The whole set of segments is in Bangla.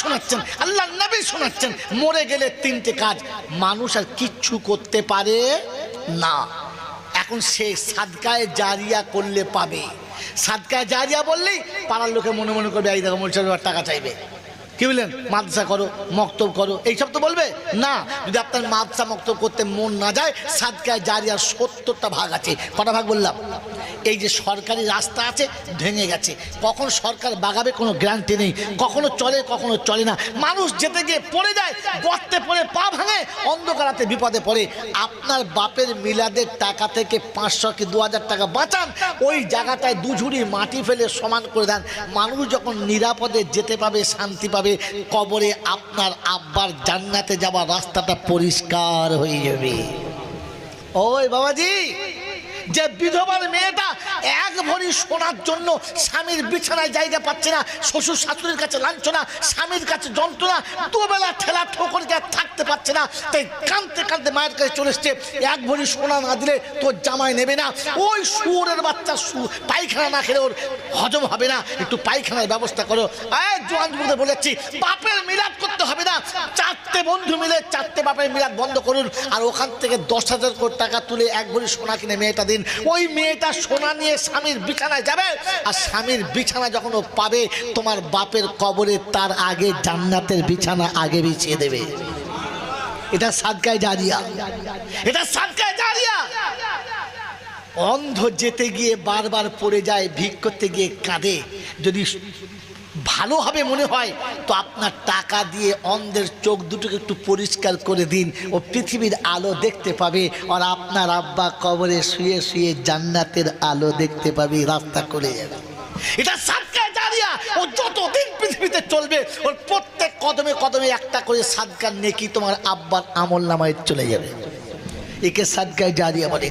শোনাচ্ছেন আল্লাহ নবী শোনাচ্ছেন, মরে গেলে তিনটে কাজ, মানুষ আর কিচ্ছু করতে পারে না। এখন সে সাদকায় জারিয়া করলে পাবে। সাদকায় জারিয়া বললেই পাড়ার লোকে মনে মনে করবে, এই দেখো মোলসার টাকা চাইবে। কি বললেন? মাদ্রাসা করো, মক্তব করো, এইসব তো বলবে? না, যদি আপনার মাদ্রাসা মক্তব করতে মন না যায়, সাদকায় জারিয়ার সত্তরটা ভাগ আছে। কটা ভাগ বললাম? এই যে সরকারি রাস্তা আছে, ভেঙে গেছে। কখন সরকার বাগাবে কোনো গ্যারান্টি নেই। কখনো চলে কখনো চলে না। মানুষ যেতে গিয়ে পড়ে যায়, গর্তে পড়ে, পা ভাঙে, অন্ধকারাতে বিপদে পড়ে। আপনার বাপের মিলাদের টাকা থেকে পাঁচশো কি দু হাজার টাকা বাঁচান, ওই জায়গাটায় দু ঝুড়ি মাটি ফেলে সমান করে দেন। মানুষ যখন নিরাপদে যেতে পাবে, শান্তি পাবে, কবরে আপনার আব্বার জান্নাতে যাওয়ার রাস্তাটা পরিষ্কার হয়ে যাবে। ওই বাবাজি যে বিধবার মেয়েটা এক ভরি সোনার জন্য স্বামীর বিছানায় জায়গা পাচ্ছে না, শ্বশুর শাশুড়ির কাছে লাঞ্ছনা, স্বামীর কাছে যন্ত্রণা, দুবেলা ঠেলা ঠোকর যা থাকতে পারছে না। তাই কাঁদতে কাঁদতে মায়ের কাছে চলে এসছে, এক ভরি সোনা না দিলে তোর জামাই নেবে না। ওই সুরের বাচ্চা সু পায়খানা না খেলে ওর হজম হবে না। একটু পায়খানার ব্যবস্থা করো। এই জোয়ান যুবকদের বলেছি বাপের মিলাদ হবে না। চারটে বন্ধু মিলে চারটে বাপের মিলাদ বন্ধ করুন আর ওখান থেকে দশ হাজার কোটি টাকা তুলে এক ভরি সোনা কিনে মেয়েটা দিন। ওই মেয়েটা সোনা নিয়ে স্বামীর বিছানায় যাবে আর স্বামীর বিছানা যখন ও পাবে, তোমার বাপের কবরে তার আগে জান্নাতের বিছানা আগে বিছিয়ে দেবে। এটা সাদকায় জারিয়া। এটা সাদকায় জারিয়া। অন্ধ যেতে গিয়ে বারবার পড়ে যায়, ভিক করতে গিয়ে কাঁদে। যদি ভালো হবে মনে হয়, তো আপনার টাকা দিয়ে অন্ধের চোখ দুটোকে একটু পরিষ্কার করে দিন। ও পৃথিবীর আলো দেখতে পাবে আর আপনার আব্বা কবরে শুয়ে শুয়ে জান্নাতের আলো দেখতে পাবে, রাস্তা করে যাবে। এটা সাদকায় জারিয়া ও যতদিন পৃথিবীতে চলবে, ওর প্রত্যেক কদমে কদমে একটা করে সাদকার নেকি তোমার আব্বার আমল নামায় চলে যাবে। একে সাদকায় জারিয়া বলে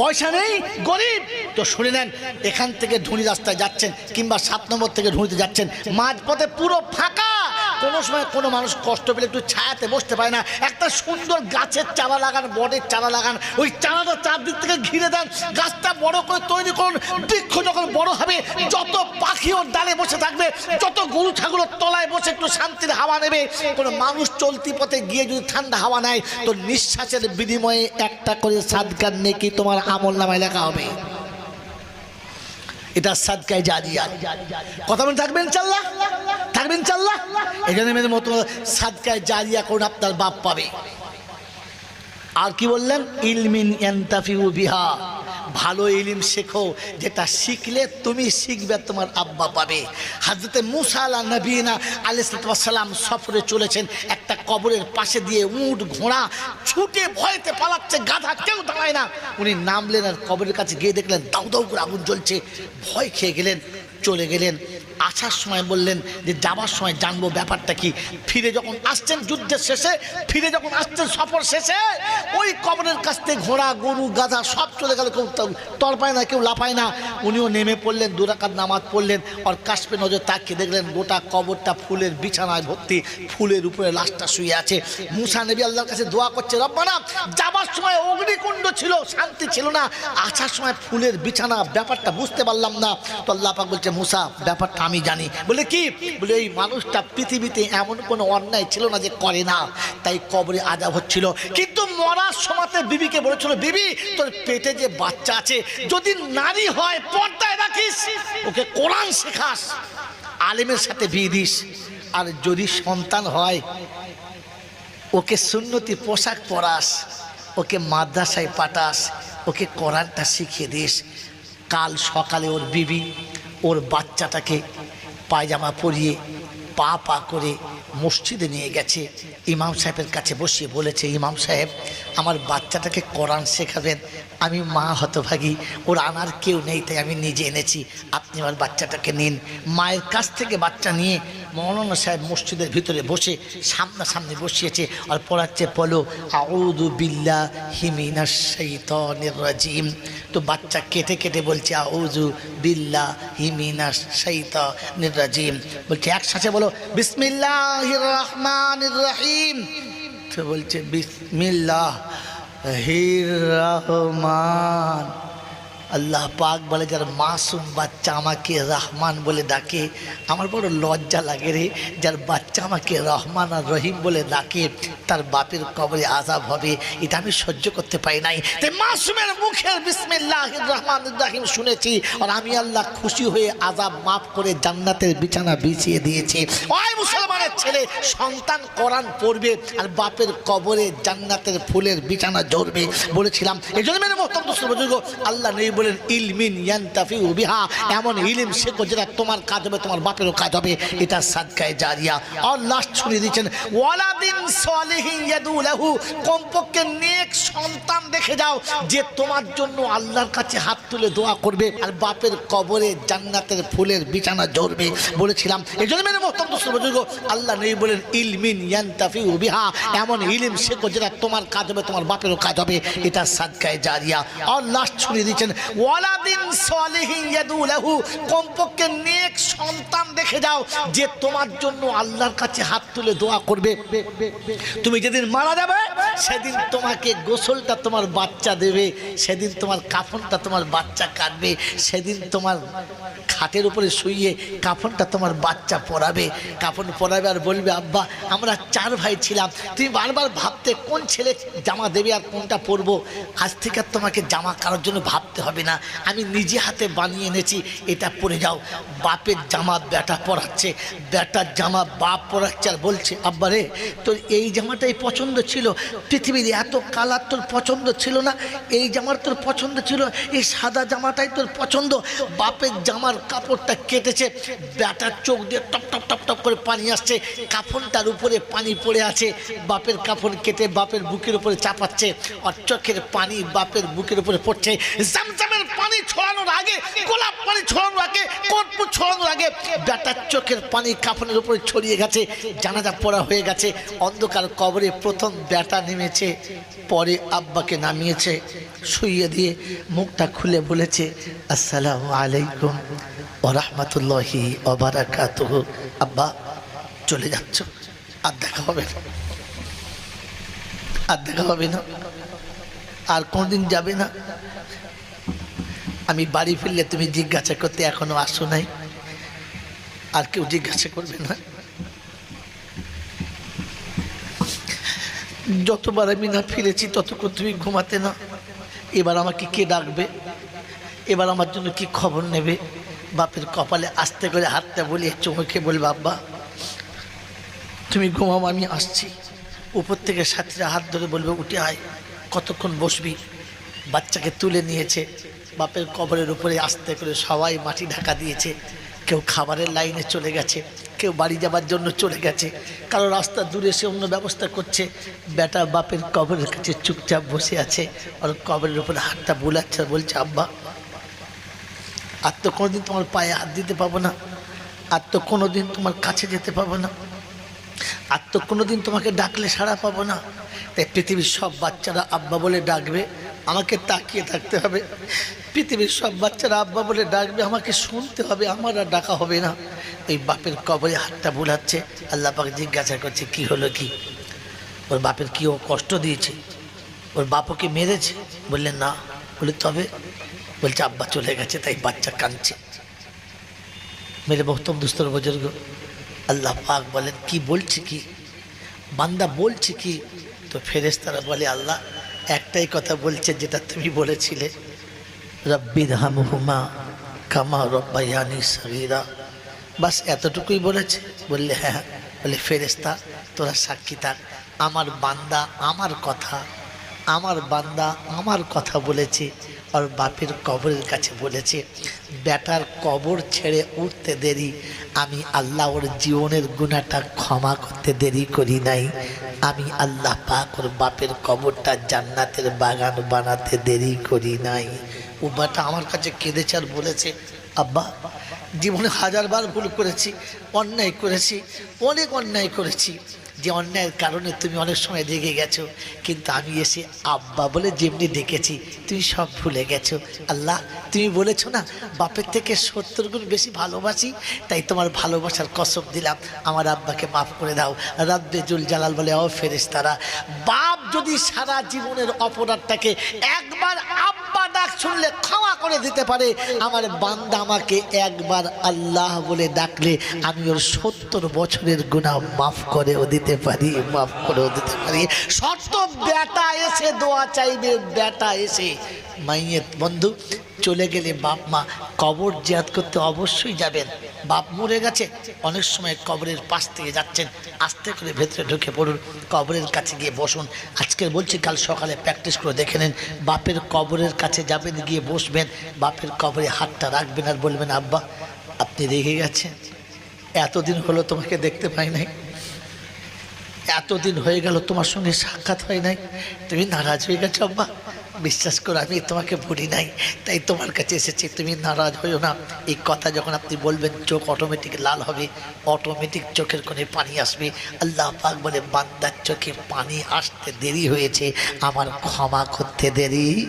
পয়সা নেই? গরিব? তো শুনে নেন, এখান থেকে ধুনি রাস্তায় যাচ্ছেন কিংবা সাত নম্বর থেকে ধুনিতে যাচ্ছেন, মাঝপথে পুরো ফাঁকা। কোনো সময় কোনো মানুষ কষ্ট পেলে একটু ছায়াতে বসতে পারে না। একটা সুন্দর গাছের চারা লাগান, বটের চারা লাগান। ওই চারাটা চারদিক থেকে ঘিরে দেন। গাছটা বড় করে তৈরি করুন। বৃক্ষ যখন বড় হবে, যত পাখি ওর ডালে বসে থাকবে, যত গরু ছাগলের তলায় বসে একটু শান্তির হাওয়া নেবে। কোনো মানুষ চলতি পথে গিয়ে যদি ঠান্ডা হাওয়া নেয়, তো নিঃশ্বাসের বিনিময়ে একটা করে সাদকার নেকি তোমার আমল নামায় লেখা হবে? এটা সাদকায় জারিয়া কথা বলে থাকবেন চাল্লাহ থাকবেন চাল্লা এখানে মেয়েদের মতো সাদকায় জারিয়া করুন, আপনার বাপ পাবে। আর কি বললেন? ইলমিন এন্তাফিউ বিহা। ভালো ইলিম শেখো, যেটা শিখলে তুমি শিখবে, তোমার আব্বা পাবে। হাজরতে মুসা আলা নবীনা আলিসালাম সফরে চলেছেন, একটা কবরের পাশে দিয়ে উঁট, ঘোড়া ছুটে ভয়তে পালাচ্ছে, গাধা কেউ দাঁড়ায় না। উনি নামলেন আর কবরের কাছে গিয়ে দেখলেন দাউ দাউ করে আগুন জ্বলছে, ভয় খেয়ে গেলেন, চলে গেলেন। আসার সময় বললেন যে যাবার সময় জানব ব্যাপারটা কি। ফিরে যখন আসছেন যুদ্ধের শেষে, ফিরে যখন আসছেন সফর শেষে, ওই কবরের কাছ থেকে ঘোড়া, গরু, গাধা সব চলে গেল। কেউ তরপায় না, কেউ লাফায় না। উনিও নেমে পড়লেন দুরাকাত নামাজ পড়লেন, আর কাশপে নজর তাকিয়ে দেখলেন গোটা কবরটা ফুলের বিছানায় ভর্তি, ফুলের উপরে লাশটা শুয়ে আছে। মুসা নবী আল্লাহর কাছে দোয়া করছে, রব্বানা, যাবার সময় অগ্নিকুণ্ড ছিল, শান্তি ছিল না। আসার সময় ফুলের বিছানা, ব্যাপারটা বুঝতে পারলাম না। তো আল্লাহ পাক বলছে, মুসা, ব্যাপারটা আমি জানি। বলে কি? বলে এই মানুষটা পৃথিবীতে এমন কোনো অন্যায় ছিল না যে করে না। তাই কবরে আজাব হচ্ছিল। কিন্তু মরার সময়তে বিবিকে বলেছিল, বিবি, তোর পেটে যে বাচ্চা আছে, যদি নারী হয়, পর্দায় রাখিস। ওকে কোরআন শেখাস, আলেমের সাথে বিয়ে দিস। আর যদি সন্তান হয়, ওকে সুন্নতি পোশাক পরাস, ওকে মাদ্রাসায় পাঠাস, ওকে কোরআনটা শিখিয়ে দিস। কাল সকালে ওর বিবি ওর বাচ্চাটাকে পায়জামা পরিয়ে পা পা করে মসজিদে নিয়ে গেছে। ইমাম সাহেবের কাছে বসিয়ে বলেছে, ইমাম সাহেব, আমার বাচ্চাটাকে কোরআন শেখাবেন আমি মা হতভাগী, ওর আনার কেউ নেই, তাই আমি নিজে এনেছি। আপনি আমার বাচ্চাটাকে নিন। মায়ের কাছ থেকে বাচ্চা নিয়ে মৌলানা সাহেব মসজিদের ভিতরে বসে সামনাসামনি বসিয়েছে আর পড়াচ্ছে, পলো আউদু বিল্লা হিমিনা রাজিম। তো বাচ্চা কেটে কেটে বলছে আউজু বিল্লা হিমিনা শৈতনির রাজিম। বলছে, একসাথে বলো বিসমিল্লাহ রহমান রহিম। তো বলছে, বিসমিল্লাহ। হির রহমান আল্লাহ পাক বলে, যার মাসুম বাচ্চা আমাকে রহমান বলে ডাকে। আমার বড় লজ্জা লাগে রে, যার বাচ্চা আমাকে রহমান আর রহিম বলে ডাকে, তার বাপের কবরে আজাব হবে। এটা আমি সহ্য করতে পারি নাই। মাসুমের মুখের বিসমিল্লাহ রহমান রাহিম শুনেছি, আর আমি আল্লাহ খুশি হয়ে আজাব মাফ করে জান্নাতের বিছানা বিছিয়ে দিয়েছি। ওই মুসলমানের ছেলে, সন্তান কোরআন পড়বে, আর বাপের কবরে জান্নাতের ফুলের বিছানা জড়বে বলেছিলাম এই জন্য আল্লাহ নেই বলেন, ইলমিন ইয়ান্তাফি বিহা। এমন ইলিম শেখো যেটা তোমার কাজ হবে, তোমার বাপেরও কাজ হবে। এটা সাদকায় জারিয়া। আর লাস্ট শুনিয়ে দিচ্ছেন ওয়ালাদিন সালিহিন ইয়াদু লাহু কমপক্ষে নেক সন্তান দেখে যাও, যে তোমার জন্য আল্লাহর কাছে হাত তুলে দোয়া করবে আর বাপের কবরে জান্নাতের ফুলের বিছানা জড়বে বলেছিলাম এই জন্য মেরে মহতম বুজুর্গ আল্লাহ নেই বলেন, ইলমিন ইয়ান্তাফি বিহা। এমন ইলিম শেখো যেটা তোমার কাজ হবে, তোমার বাপেরও কাজ হবে। এটা সাদকায় জারিয়া। আর লাস্ট শুনিয়ে দিচ্ছেন ওয়ালাদিন সালিহিন ইয়াদু লাহু কমপক্ষে নেক সন্তান দেখে যাও যে তোমার জন্য আল্লাহর কাছে হাত তুলে দোয়া করবে। তুমি যেদিন মারা যাবে, সেদিন তোমাকে গোসলটা তোমার বাচ্চা দেবে, সেদিন তোমার কাফনটা তোমার বাচ্চা কাটবে, সেদিন তোমার খাটের উপরে শুইয়ে কাফনটা তোমার বাচ্চা পরাবে। কাফন পরাবে আর বলবে, আব্বা, আমরা চার ভাই ছিলাম, তুমি বারবার ভাবতে কোন ছেলে জামা দেবে আর কোনটা পরবো? আজ থেকে তোমাকে জামা কারোর জন্য ভাবতে হবে না। আমি নিজে হাতে বানিয়ে এনেছি, এটা পরে যাও। বাপের জামা বেটা পরাচ্ছে বেটার জামা বাপ পরাচ্ছে আর বলছে, আব্বা রে, তোর এই জামাটাই পছন্দ ছিল, পৃথিবীর এত কালার তোর পছন্দ ছিল না, এই জামার তোর পছন্দ ছিল, এই সাদা জামাটাই তোর পছন্দ। বাপের জামার কাপড়টা কেটেছে বেটার চোখ দিয়ে টপ টপ টপ টপ করে পানি আসছে, কাফনটার উপরে পানি পড়ে আছে, বাপের কাফন কেটে বাপের বুকের উপরে চাপাচ্ছে, আর চোখের পানি বাপের বুকের উপরে পড়ছে। জামজামের পানি ছড়ানোর আগে, গোলাপ পানি ছড়ানোর আগে, কর্পূর ছড়ানোর আগে বেটার চোখের পানি কাফনের উপরে ছড়িয়ে গেছে, জানাজা পড়া হয়ে গেছে, অন্ধকার কবরে প্রথম ব্যাটা নেমেছে, পরে আব্বাকে নামিয়েছে, শুইয়ে দিয়ে মুখটা খুলে বলেছে, আসসালামু আলাইকুম ও রহমতুল্লাহি ওবারাকাত আব্বা, চলে যাচ্ছ, আর দেখা হবে না। আর দেখা হবে না। আর কোনোদিন যাবে না। আমি বাড়ি ফিরলে তুমি জিজ্ঞাসা করতে এখনও আসো নাই। আর কেউ জিজ্ঞাসা করবে না। যতবার আমি না ফিরেছি, ততক্ষণ তুমি ঘুমাতে না। এবার আমাকে কে ডাকবে? এবার আমার জন্য কি খবর নেবে? বাপের কপালে আস্তে করে হাতটা বলিয়ে চোখে বলবে, আব্বা, তুমি ঘুমাও, আমি আসছি। উপর থেকে সাথীরা হাত ধরে বলবে, উঠে আয়, কতক্ষণ বসবি? বাচ্চাকে তুলে নিয়েছে। বাপের কবরের উপরে আস্তে করে সবাই মাটি ঢাকা দিয়েছে। কেউ খাবারের লাইনে চলে গেছে, কেউ বাড়ি যাবার জন্য চলে গেছে। কারও রাস্তা দূরে সে অন্য ব্যবস্থা করছে। বেটা বাপের কবরের কাছে চুপচাপ বসে আছে। আর কবরের উপরে হাতটা বুলাচ্ছে, বলছে, আব্বা, আর তো কোনোদিন তোমার পায়ে হাত দিতে পাবো না। আর তো কোনোদিন তোমার কাছে যেতে পাবো না। আর তো কোনোদিন তোমাকে ডাকলে সাড়া পাবো না। তাই পৃথিবীর সব বাচ্চারা আব্বা বলে ডাকবে, আমাকে তাকিয়ে থাকতে হবে। পৃথিবীর সব বাচ্চারা আব্বা বলে ডাকবে, আমাকে শুনতে হবে, আমার আর ডাকা হবে না। এই বাপের কবরে হাতটা বোলাচ্ছে, আল্লাহ পাকে জিজ্ঞাসা করছে, কি হলো কি? ওর বাপের কি ও কষ্ট দিয়েছে? ওর বাপকে মেরেছে? বললেন না। বলে, তবে? বলছে, আব্বা চলে গেছে, তাই বাচ্চা কাঁদছে। মেরে বহুতম দুস্তর বুজুর্গ, আল্লাহ পাক বলেন, কি বলছে কি? বান্দা বলছে কি? তো ফেরেশতারা বলে, আল্লাহ, একটাই কথা বলছে, যেটা তুমি বলেছিলে। রব্বিদ হামহুমা কামা রব্বাইয়ানি সগিরা। বাস এতটুকুই বলেছে। বললে হ্যাঁ বলে ফেরেস্তা তোরা সাক্ষী থাক। আমার বান্দা আমার কথা, আমার বান্দা আমার কথা বলেছে। আর বাপের কবরের কাছে বলেছে, বেটার কবর ছেড়ে উঠতে দেরি। আমি আল্লাহ ওর জীবনের গুণাটা ক্ষমা করতে দেরি করি নাই। আমি আল্লাহ পাক ওর বাপের কবরটা জান্নাতের বাগান বানাতে দেরি করি নাই। ও বাটা আমার কাছে কেঁদেছে আর বলেছে, আব্বা, জীবনে হাজারবার ভুল করেছি, অন্যায় করেছি, অনেক অন্যায় করেছি। যে অন্যায়ের কারণে তুমি অনেক সময় রেগে গেছো, কিন্তু আমি এসে আব্বা বলে যেমনি ডেকেছি, তুমি সব ভুলে গেছো। আল্লাহ, তুমি বলেছ না, বাপের থেকে সত্তর গুণ বেশি ভালোবাসি, তাই তোমার ভালোবাসার কসম দিলাম। আমার আব্বাকে মাফ করে দাও। রাব্বে জুল জালাল বলে, ও ফেরেস তারা বাপ যদি সারা জীবনের অপরাধটাকে একবার আব্বা ডাক শুনলে ক্ষমা করে দিতে পারে, আমার বান্দা আমাকে একবার আল্লাহ বলে ডাকলে আমি ওর সত্তর বছরের গুণা মাফ করেও দিতে পারি, মাফ করেও দিতে পারি। শর্ত, বেটা এসে, দোয়া চাইবে, বেটা এসে। মাইয়ের বন্ধু চলে গেলে বাপ মা কবর জিয়াদ করতে অবশ্যই যাবেন। বাপ মরে গেছে, অনেক সময় কবরের পাশ থেকে যাচ্ছেন, আস্তে করে ভেতরে ঢুকে পড়ুন, কবরের কাছে গিয়ে বসুন। আজকে বলছি, কাল সকালে প্র্যাকটিস করে দেখে নেন, বাপের কবরের কাছে যাবেন, গিয়ে বসবেন, বাপের কবরে হাতটা রাখবেন আর বলবেন, আব্বা, আপনি রেগে গেছেন? এতদিন হলো তোমাকে দেখতে পাই নাই। এতদিন হয়ে গেল, তোমার সঙ্গে সাক্ষাৎ হয় নাই। তুমি নারাজ হয়ে গেছো, আব্বা। বিশ্বাস করো, আমি তোমাকে ভুলি নাই। তাই তোমার কাছে এসেছি। তুমি নারাজ হইও না। এই কথা যখন আপনি বলবেন, চোখ অটোমেটিক লাল হবে। অটোমেটিক চোখের কোণে পানি আসবে। আল্লাহ পাক বলে, বান্দার চোখে পানি আসতে দেরি হয়েছে। আমার ক্ষমা করতে দেরি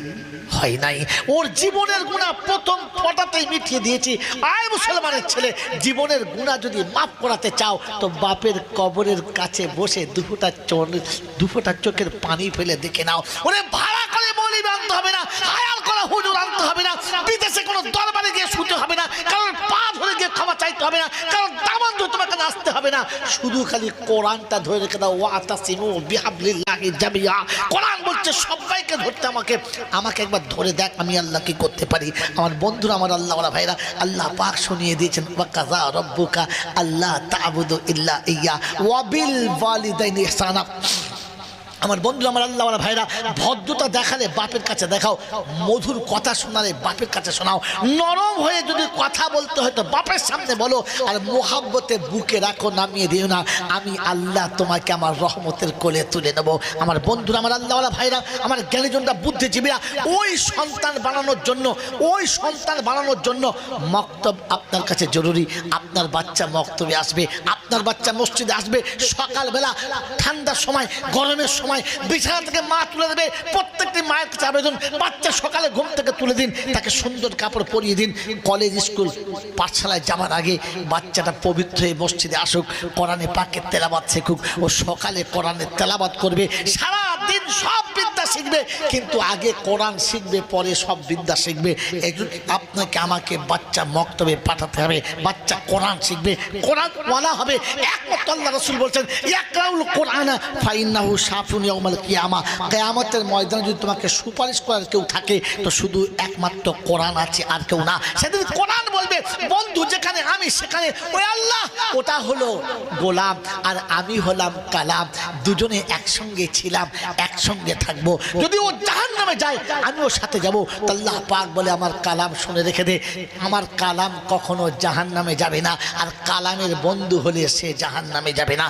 হয় নাই। ওর জীবনের গুণা প্রথম ফটাতেই মিটিয়ে দিয়েছি। আয় মুসলমানের ছেলে, জীবনের গুণা যদি মাফ করাতে চাও, তো বাপের কবরের কাছে বসে দুফোটা চোখ দুফোটা চোখের পানি ফেলে দেখে নাও। ওরে ভাড়া করে আনতে হবে না হায়াল করা হুজুর আনতে হবে না, বিদেশে কোনো দরবারে গিয়ে শুতে হবে না কারণ পা ধরে গিয়ে ক্ষমা চাইতে হবে না কারণ দামান ধরে তোমাকে নাচতে হবে না। শুধু খালি কোরআনটা ধরে রেখে দাও ওয়াতা সিমু বিহাবলিল্লাহি জামিয়া। কোরআন বলছে, সবাইকে ধরতে আমাকে আমাকে একবার ধরে দেখ, আমি আল্লাহ কি করতে পারি। আমার বন্ধুরা, আমার আল্লাহ ওরা ভাইরা, আল্লাহ পাক শুনিয়ে দিয়েছেন ওয়াকাজা রব্বুকা আল্লাহ তাবুদু ইল্লা ইয়া ওয়াবিল ওয়ালিদাইনি ইহসানা। আমার বন্ধু, আমার আল্লাহ, আমার ভাইরা, ভদ্রতা দেখালে বাপের কাছে দেখাও, মধুর কথা শোনালে বাপের কাছে শোনাও। নরম হয়ে যদি কথা বলতে হয় তো বাপের সামনে বলো, আর মোহাব্বতে বুকে রাখো, নামিয়ে দিও না। আমি আল্লাহ তোমাকে আমার রহমতের কোলে তুলে নেব। আমার বন্ধুরা, আমার আল্লাহ ভাইরা, আমার জ্ঞানীজনরা, বুদ্ধিজীবীরা, ওই সন্তান বানানোর জন্য, ওই সন্তান বানানোর জন্য মক্তব আপনার কাছে জরুরি। আপনার বাচ্চা মক্তবে আসবে, আপনার বাচ্চা মসজিদে আসবে, সকালবেলা ঠান্ডার সময়, গরমের সময় বিছানা থেকে মা তুলে দেবে। প্রত্যেকটি মায়ের কাছে আবেদন, বাচ্চা সকালে ঘুম থেকে তুলে দিন, তাকে সুন্দর কাপড় পরিয়ে দিন। কলেজ, স্কুল, পাঠশালায় যাবার আগে বাচ্চাটা পবিত্র হয়ে মসজিদে আসুক, কোরআনে পাকের তেলাবাদ শেখুক ও সকালে কোরআনের তেলাবাদ করবে। সারা দিন সব বিদ্যা শিখবে, কিন্তু আগে কোরআন শিখবে, পরে সব বিদ্যা শিখবে। আপনাকে আমাকে বাচ্চা মক্তবে পাঠাতে হবে, বাচ্চা কোরআন শিখবে। কোরআন ওয়ালা হবে, একমাত্র আল্লাহ রসুল বলছেন, ইয়াকরাউল কোরআন ফাইন্নাহু সাফুন ইয়াউমাল কিয়ামা। কিয়ামতের ময়দানে যদি তোমাকে সুপারিশ করার কেউ থাকে, তো শুধু একমাত্র কোরআন আছে আর কেউ না। সেদিন কোরআন বলবে, বন্ধু, যেখানে আমি, সেখানে ওই আল্লাহ। ওটা হলো গোলাম, আর আমি হলাম কালাম। দুজনে একসঙ্গে ছিলাম, একসঙ্গে থাকব। যদি ও জাহান নামে যায় আমি ওর সাথে যাব। তাল্লাহ পাক বলে, আমার কালাম শুনে রেখে দে। আমার কালাম কখনো জাহান নামে যাবে না। আর কালামের বন্ধু হলে সে জাহান নামে যাবে না।